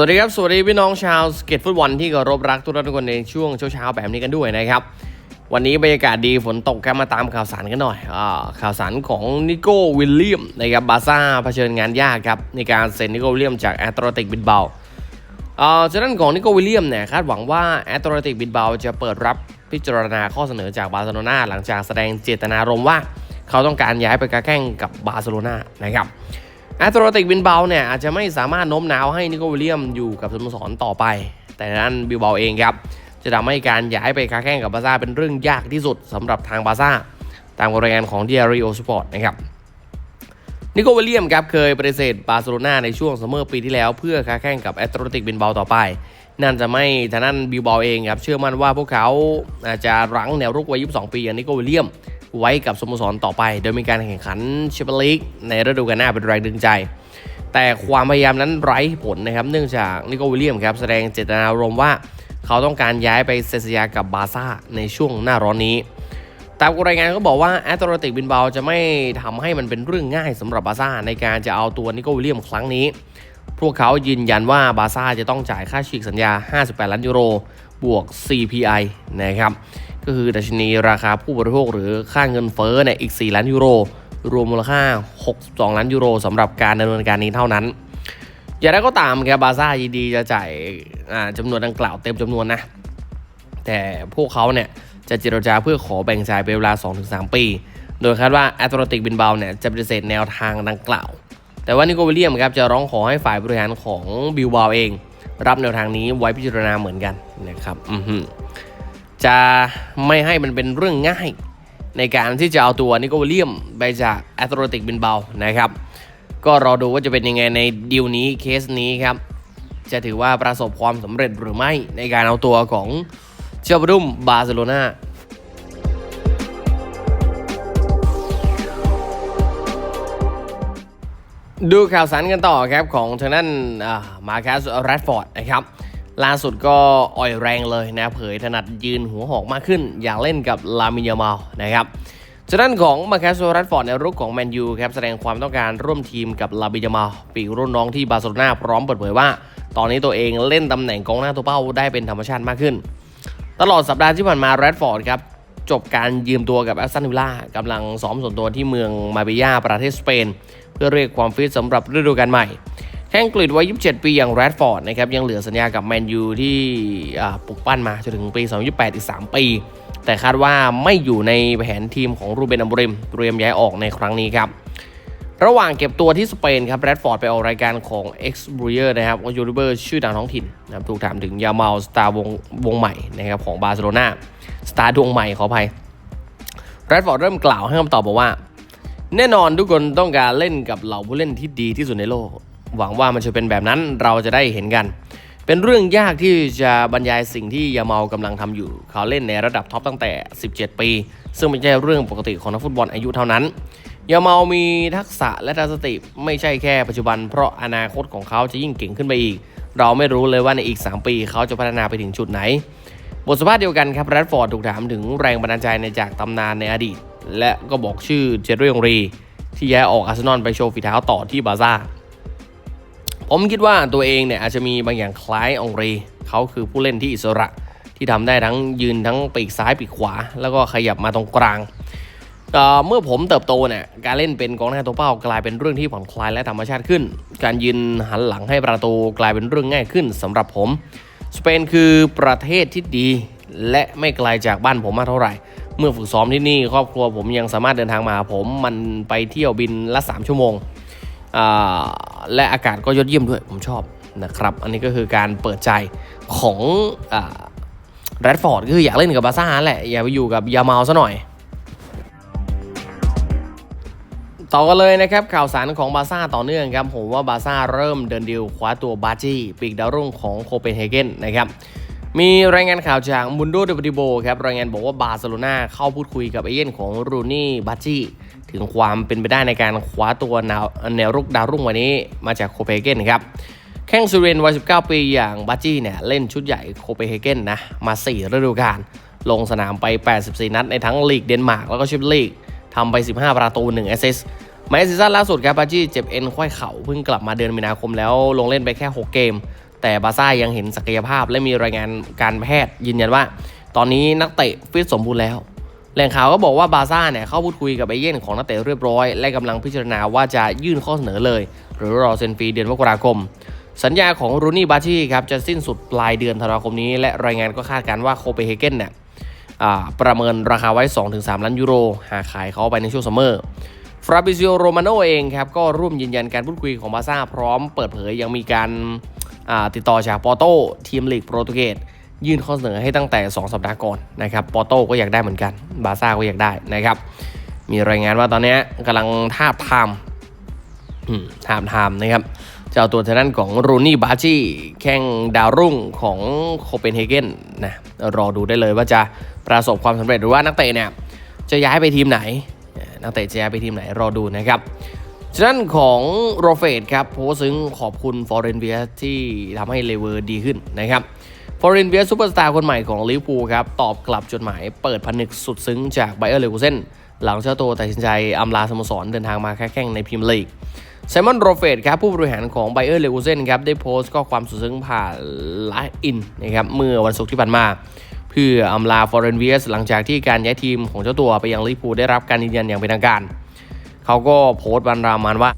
สวัสดีครับสวัสดีพี่น้องชาวสเก็ตฟุตบอลที่เคารพรักทุกท่านทุกคนในช่วงเช้าๆแบบนี้กันด้วยนะครับ วันนี้บรรยากาศดีฝนตกกันมาตามข่าวสารกันหน่อยอข่าวสารของนิโก้วิลเลียมนะครับบาซ่าเผชิญงานยากครับในการเซ็นนิโก้วิลเลียมจากแอตเลติกบินเบาอ่าจากนั้นของนิโก้วิลเลียมเนี่ยคาดหวังว่าแอตเลติกบินเบาจะเปิดรับพิจารณาข้อเสนอจากบาร์เซโลนาหลังจากแสดงเจตนารมณ์ว่า เขาต้องการย้ายไปกาแข่งกับบาร์เซโลนานะครับ แอตเลติกบินเบาเนี่ยอาจจะไม่สามารถโน้มน้าวให้นิโควิลเลียมอยู่กับสโมสรต่อไป แต่นั้นบิลเบาเองครับ จะทำให้การย้ายไปค้าแข่งกับบาซ่าเป็นเรื่องยากที่สุดสำหรับทางบาซ่าตามรายงานของ Diario Sport นะครับนิโควิลเลียมครับเคยปฏิเสธบาร์เซโลนาในช่วงซัมเมอร์ปีที่แล้วเพื่อค้าแข่งกับแอตเลติกบินเบาต่อไปนั่นจะไม่ทางนั้นบิลเบาเองครับเชื่อมั่นว่าพวกเขาอาจจะรั้งแนวรุกวัย 22 ปีอย่างนิโควิลเลียม ไว้กับสโมสรต่อไป โดยมีการแข่งขันแชมเปี้ยนลีกในฤดูกาลหน้าเป็นแรงดึงใจ แต่ความพยายามนั้นไร้ผลนะครับ เนื่องจากนิโควิลเลียมครับแสดงเจตนารมณ์ว่าเขาต้องการย้ายไปเซสัญญากับบาซ่าในช่วงหน้าร้อนนี้ตามรายงานก็บอกว่าแอตเลติกบินเบาจะไม่ทำให้มันเป็นเรื่องง่ายสำหรับบาซ่าในการจะเอาตัวนิโควิลเลียมครั้งนี้ พวกเขายืนยันว่าบาซ่าจะต้องจ่ายค่าฉีกสัญญา 58 ล้านยูโร บวก CPI นะครับ ก็คือดัชนีราคาผู้บริโภคหรือค่าเงินเฟ้อเนี่ยอีก 4 ล้านยูโร รวมมูลค่า 62 ล้านยูโรสำหรับการดำเนินการนี้เท่านั้น อย่างไรก็ตามครับบาร์ซ่ายินดีจะจ่ายจำนวนดังกล่าวเต็มจำนวนนะ แต่พวกเขาเนี่ยจะเจรจาเพื่อขอแบ่งจ่ายเป็นเวลา 2-3 ปี โดยคาดว่าแอตเลติกบินเบาเนี่ยจะปฏิเสธแนวทางดังกล่าว แต่ว่านิโควิลเลียมครับจะร้องขอให้ฝ่ายบริหารของบิลบาเอง รับแนวทางนี้ไว้พิจารณาเหมือนกันนะครับ อือหือ จะไม่ให้มันเป็นเรื่องง่าย ในการที่จะเอาตัวนิโควิลเลียมไปจากแอตเลติกบินเบานะครับ ก็รอดูว่าจะเป็นยังไงในดีลนี้เคสนี้ครับ จะถือว่าประสบความสำเร็จหรือไม่ในการเอาตัวของเชลบรุมบาร์เซโลนาดูข่าวสารกันต่อครับของทางด้านมาคัสแรดฟอร์ดนะครับ ล่าสุดก็อ่อยแรงเลยนะเผยถนัดยืนหัวหอกมากขึ้น อยากเล่นกับลามินยามาลนะครับจากด้านของมาแคสโซรัสฟอร์ดในรุกของแมนยูครับแสดงความต้องการร่วมทีมกับลาบิยามาลปีกรุ่นน้องที่บาร์เซโลนาพร้อมเปิดเผยว่า ตอนนี้ตัวเองเล่นตำแหน่งกองหน้าตัวเป้าได้เป็นธรรมชาติมากขึ้น ตลอดสัปดาห์ที่ผ่านมาแรดฟอร์ดครับจบการยืมตัวกับแอสตันวิลล่ากำลังซ้อมส่วนตัวที่เมืองมาเบียาประเทศสเปน เพื่อเรียกความฟิตสำหรับฤดูกาลใหม่ แข้งกฤษวัย 27 ปีอย่างแรดฟอร์ดนะครับยังเหลือสัญญากับแมนยูที่ปลุกปั้นมาจนถึงปี 2028 อีก 3 ปี แต่คาดว่าไม่อยู่ในแผนทีมของรูเบนอัมบริมเตรียมย้ายออกในครั้งนี้ครับระหว่างเก็บตัวที่สเปนครับแรดฟอร์ดไปออกรายการของ X b r u y e r นะครับว่ายูทูบเบอร์ชื่อดังท้องถิ่นนะครับถูกถามถึงยามาลสตาร์วงวงใหม่นะครับของบาร์เซโลนาสตาร์ดวงใหม่ขออภัยแรดฟอร์ดเริ่มกล่าวให้คำตอบบอกว่า แน่นอนทุกคนต้องการเล่นกับเหล่าผู้เล่นที่ดีที่สุดในโลก หวังว่ามันจะเป็นแบบนั้นเราจะได้เห็นกัน เป็นเรื่องยากที่จะบรรยายสิ่งที่ยาเมากำลังทำอยู่ เขาเล่นในระดับท็อปตั้งแต่ 17 ปี ซึ่งไม่ใช่เรื่องปกติของนักฟุตบอลอายุเท่านั้นยาเมามีทักษะและทัศนคติไม่ใช่แค่ปัจจุบัน เพราะอนาคตของเขาจะยิ่งเก่งขึ้นไปอีก เราไม่รู้เลยว่าในอีก 3 ปี เขาจะพัฒนาไปถึงจุดไหน บทสัมภาษณ์เดียวกันครับแรดฟอร์ดถูกถามถึงแรงบันดาลใจในจากตำนานในอดีต และก็บอกชื่อเจอรี่องรี ที่ย้ายออกอาร์เซนอลไปโชว์ฝีเท้าต่อที่บาร์ซ่า ผมคิดว่าตัวเองเนี่ยอาจจะมีบางอย่างคล้ายองรีเขาคือผู้เล่นที่อิสระ ที่ทำได้ทั้งยืนทั้งปีกซ้ายปีกขวา แล้วก็ขยับมาตรงกลางเมื่อผมเติบโตเนี่ยการเล่นเป็นกองหน้าตัวเป้ากลายเป็นเรื่องที่ผ่อนคลายและธรรมชาติขึ้น การยืนหันหลังให้ประตูกลายเป็นเรื่องง่ายขึ้นสำหรับผม สเปนคือประเทศที่ดี และไม่ไกลจากบ้านผมมากเท่าไหร่ เมื่อฝึกซ้อมที่นี่ครอบครัวผมยังสามารถเดินทางมาหาผมมันไปเที่ยวบินละ 3 ชั่วโมง และอากาศก็ยอดเยี่ยมด้วยผมชอบนะครับ อันนี้ก็คือการเปิดใจของแรดฟอร์ดก็คืออยากเล่นกับบาซ่าแหละ อย่าไปอยู่กับยาเมาซะหน่อย ต่อกันเลยนะครับ ข่าวสารของบาซ่าต่อเนื่องครับ ผมว่าบาซ่าเริ่มเดินดีลคว้าตัวบาจี้ปีกดาวรุ่งของโคเปนเฮเกนนะครับมีรายงานข่าวจากมุนโดเดปติโบครับรายงานบอกว่าบาร์เซโลนาเข้าพูดคุยกับเอเย่นของรูนี่บาจี้ ถึงความเป็นไปได้ในการคว้าตัวแนวแนวรุกดาวรุ่งวันนี้มาจากโคเปนเฮเกนครับแข้งซูเรนวัย 19 ปีอย่างบาจี้เนี่ยเล่นชุดใหญ่โคเปนเฮเกนนะมา 4 ฤดูกาลลงสนามไป 84 นัดในทั้งลีกเดนมาร์กแล้วก็ชมเปี้ยนลีกทำไป 15 ประตู 1 แอสซิสต์แม้ซีซั่นล่าสุดครับบาจี้เจ็บเอ็นควายเข่าเพิ่งกลับมาเดือนมีนาคมแล้วลงเล่นไปแค่ 6 เกม แต่บาซ่ายังเห็นศักยภาพและมีรายงานการแพทย์ยืนยันว่า ตอนนี้นักเตะฟิตสมบูรณ์แล้ว แหล่งข่าวก็บอกว่าบาซ่าเนี่ยเข้าพูดคุยกับเอเย่นของนักเตะเรียบร้อย และกำลังพิจารณาว่าจะยื่นข้อเสนอเลย หรือรอเซ็นฟรีเดือนมกราคม สัญญาของรูนี่บาชี่ครับจะสิ้นสุดปลายเดือนธันวาคมนี้ และรายงานก็คาดการณ์ว่าโคเปนเฮเกนเนี่ยประเมินราคาไว้ 2-3 ล้านยูโร หากขายเขาไปในช่วงซัมเมอร์ฟราบิซิโอโรมาโนเองครับก็ร่วมยืนยันการพูดคุยของบาซ่าพร้อมเปิดเผยยังมีการติดต่อจากปอร์โตทีมลีกโปรตุเกส ยื่นข้อเสนอให้ตั้งแต่ 2 สัปดาห์ก่อนนะครับปอโต้ก็อยากได้เหมือนกัน บาซ่าก็อยากได้นะครับ มีรายงานว่าตอนนี้กำลังทาบทามอืมทามทามนะครับเจ้าตัวทางด้านของรูนี่บาจีแข่งดาวรุ่งของโคเปนเฮเกนนะรอดูได้เลยว่าจะประสบความสำเร็จหรือว่านักเตะเนี่ยจะย้ายไปทีมไหน นักเตะจะย้ายไปทีมไหนรอดูนะครับฉะนั้นของโรเฟตครับโพสซึ้งขอบคุณฟอร์เรนเวียที่ทำให้เลเวอร์ดีขึ้นนะครับ ฟอร์เรนเวียซูเปอร์สตาร์คนใหม่ของลิเวอร์พูลครับ ตอบกลับจดหมายเปิดผนึกสุดซึ้งจากไบเออร์เลกูเซนหลังเจ้าตัวตัดสินใจอำลาสโมสรเดินทางมาแข่งในพรีเมียร์ลีกไซมอนโรเฟตครับผู้บริหารของไบเออร์เลกูเซนครับได้โพสต์ข้อความสุดซึ้งผ่านไลน์อินนะครับเมื่อวันศุกร์ที่ผ่านมา เพื่ออำลาฟอร์เรนเวียสหลังจากที่การย้ายทีมของเจ้าตัวไปยังลิเวอร์พูลได้รับการยืนยันอย่างเป็นทางการ เขาก็โพสต์บรรรามานว่า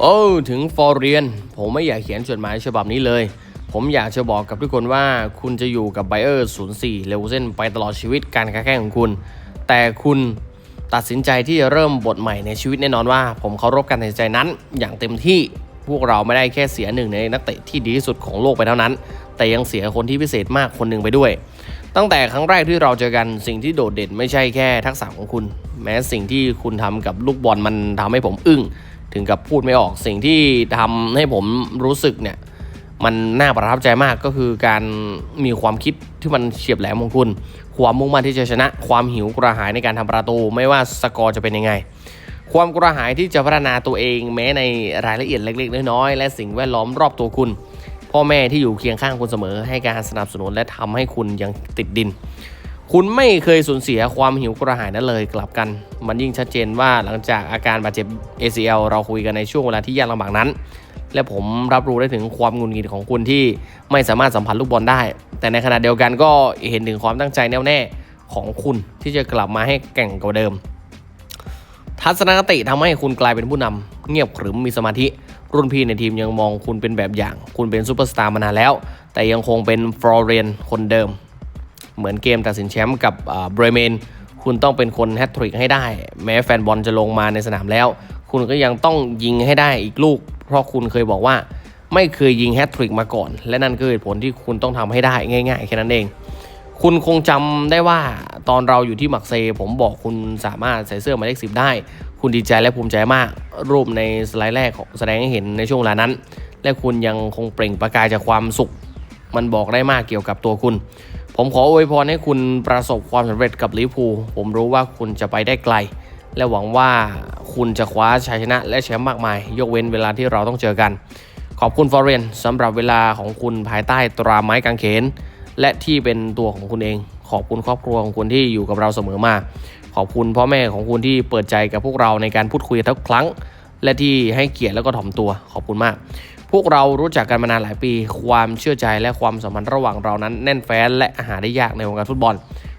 โอ้ถึงฟอร์เรียน ผมไม่อยากเขียนจดหมายฉบับนี้เลย ผมอยากจะบอกกับทุกคนว่าคุณจะอยู่กับไบเออร์04เลวเซนไปตลอดชีวิตการค้าแข่งของคุณ แต่คุณตัดสินใจที่จะเริ่มบทใหม่ในชีวิตแน่นอนว่า ผมเคารพการตัดสินใจนั้น อย่างเต็มที่พวกเราไม่ได้แค่เสียหนึ่งในนักเตะที่ดีที่สุดของโลกไปเท่านั้น แต่ยังเสียคนที่พิเศษมากคนหนึ่งไปด้วย ตั้งแต่ครั้งแรกที่เราเจอกันสิ่งที่โดดเด่นไม่ใช่แค่ทักษะของคุณ แม้สิ่งที่คุณทำกับลูกบอลมันทำให้ผมอึ้ง ถึงกับพูดไม่ออกสิ่งที่ทำให้ผมรู้สึกเนี่ย มันน่าประทับใจมากก็คือการมีความคิดที่มันเฉียบแหลมของคุณ ความมุ่งมั่นที่จะชนะ ความหิวกระหายในการทำประตู ไม่ว่าสกอร์จะเป็นยังไง ความกระหายที่จะพัฒนาตัวเองแม้ในรายละเอียดเล็ก ๆ น้อยๆและสิ่งแวดล้อมรอบตัวคุณ พ่อแม่ที่อยู่เคียงข้างคุณเสมอ ให้การสนับสนุนและทำให้คุณยังติดดิน คุณไม่เคยสูญเสียความหิวกระหายนั้นเลยกลับกัน มันยิ่งชัดเจนว่าหลังจากอาการบาดเจ็บ ACL เราคุยกันในช่วงเวลาที่ยากลำบากนั้น และผมรับรู้ได้ถึงความงุนงิดของคุณที่ไม่สามารถสัมผัสลูกบอลได้ แต่ในขณะเดียวกันก็เห็นถึงความตั้งใจแน่วแน่ของคุณที่จะกลับมาให้แก่งกว่าเดิม ทัศนคติทำให้คุณกลายเป็นผู้นำเงียบขรึมมีสมาธิ รุ่นพี่ในทีมยังมองคุณเป็นแบบอย่าง คุณเป็นซูเปอร์สตาร์มานานแล้ว แต่ยังคงเป็นฟลอเรนคนเดิม เหมือนเกมตัดสินแชมป์กับเบรเมนคุณต้องเป็นคนแฮตทริกให้ได้ แม้แฟนบอลจะลงมาในสนามแล้ว คุณก็ยังต้องยิงให้ได้อีกลูก เพราะคุณเคยบอกว่าไม่เคยยิงแฮตทริกมาก่อน และนั่นคือเหตุผลที่คุณต้องทำให้ได้ง่ายๆแค่นั้นเอง คุณคงจำได้ว่าตอนเราอยู่ที่มักเซ ผมบอกคุณสามารถใส่เสื้อหมายเลขสิบได้ คุณดีใจและภูมิใจมาก รูปในสไลด์แรกของแสดงให้เห็นในช่วงเวลานั้น และคุณยังคงเปล่งประกายจากความสุข มันบอกได้มากเกี่ยวกับตัวคุณ ผมขออวยพรให้คุณประสบความสำเร็จกับลิเวอร์พูลผมรู้ว่าคุณจะไปได้ไกล และหวังว่าคุณจะคว้าชัยชนะและแชมป์มากมาย ยกเว้นเวลาที่เราต้องเจอกัน ขอบคุณฟอร์เรนสำหรับเวลาของคุณภายใต้ตราไม้กางเขน และที่เป็นตัวของคุณเอง ขอบคุณครอบครัวของคุณที่อยู่กับเราเสมอมา ขอบคุณพ่อแม่ของคุณที่เปิดใจกับพวกเราในการพูดคุยทุกครั้ง และที่ให้เกียรติแล้วก็ถ่อมตัวขอบคุณมาก พวกเรารู้จักกันมานานหลายปี ความเชื่อใจและความสัมพันธ์ระหว่างเรานั้นแน่นแฟ้นและหาได้ยากในวงการฟุตบอล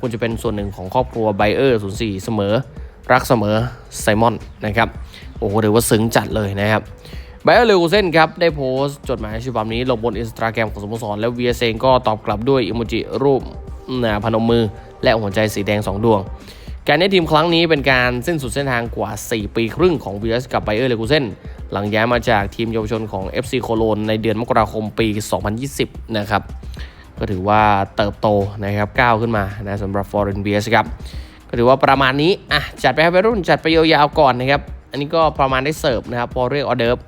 คุณจะเป็นส่วนหนึ่งของครอบครัวไบเออร์04 เสมอ รักเสมอไซมอนนะครับโอ้โหถือว่าซึ้งจัดเลยนะครับไบเออร์เลกูเซนครับได้โพสต์จดหมายฉบับนี้ลงบนอินสตาแกรมของสโมสร และเวียเซงก็ตอบกลับด้วยอิโมจิรูปนะพนมมือ และหัวใจสีแดง 2 ดวง การได้ทีมครั้งนี้เป็นการสิ้นสุดเส้นทางกว่า 4 ปีครึ่งของเวียสกับไบเออร์เลกูเซนหลังย้ายมาจากทีมเยาวชนของ FC โคโลนในเดือนมกราคมปี 2020 นะครับก็ถือว่าเติบโตนะครับก้าวขึ้นมานะสำหรับฟอร์เรนเบียสครับ ก็ถือว่าประมาณนี้อะจัดไปให้ไปรุ่นจัดไปยาวๆก่อนนะครับ อันนี้ก็ประมาณได้เสิร์ฟนะครับพอเรียกออเดิร์ฟ